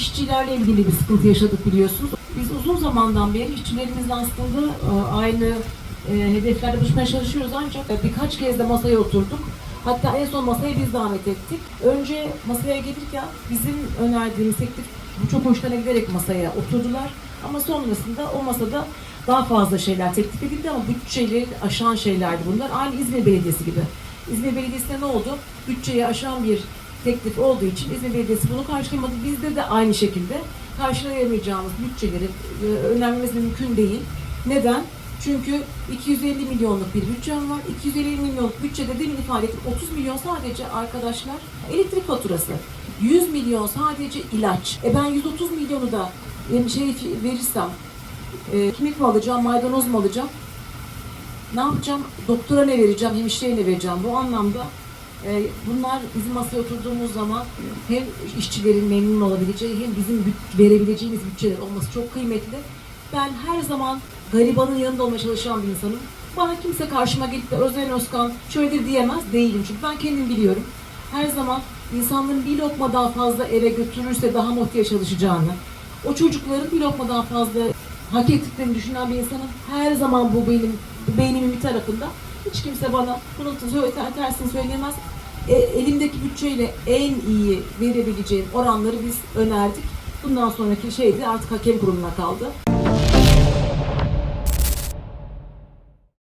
işçilerle ilgili bir sıkıntı yaşadık biliyorsunuz. Biz uzun zamandan beri işçilerimizle aslında e, aynı e, hedeflerde buluşmaya çalışıyoruz ancak e, birkaç kez de masaya oturduk. Hatta en son masaya biz davet ettik. Önce masaya gelirken bizim önerdiğimiz teklif çok hoşlarına giderek masaya oturdular. Ama sonrasında o masada daha fazla şeyler teklif edildi ama bütçeleri aşan şeylerdi bunlar. Aynı İzmir Belediyesi gibi. İzmir Belediyesi'ne ne oldu? Bütçeyi aşan bir teklif olduğu için İzmir Belediyesi bunu karşılayamadı. Bizde de aynı şekilde karşılayamayacağımız bütçeleri e, önermemiz mümkün değil. Neden? Çünkü 250 milyonluk bir bütçem var. 250 milyonluk bütçede demin ifade ettim 30 milyon sadece arkadaşlar elektrik faturası. 100 milyon sadece ilaç. E ben 130 milyonu da e, şey verirsem e, kemik mi alacağım, maydanoz mu alacağım? Ne yapacağım? Doktora ne vereceğim, hemşireye ne vereceğim? Bu anlamda bunlar bizim masaya oturduğumuz zaman hem işçilerin memnun olabileceği hem bizim verebileceğimiz bütçeler olması çok kıymetli. Ben her zaman garibanın yanında olmaya çalışan bir insanım. Bana kimse karşıma gelip de Özden Özkan şöyledir diyemez. Değilim çünkü ben kendim biliyorum. Her zaman insanların bir lokma daha fazla eve götürürse daha motive çalışacağını, o çocukların bir lokma daha fazla hak ettiklerini düşünen bir insanım. Her zaman bu benim beynimin bir tarafında. Hiç kimse bana bunun söyle- tersini söyleyemez. E, elimdeki bütçeyle en iyi verebileceğim oranları biz önerdik. Bundan sonraki şey de artık hakem kurumuna kaldı.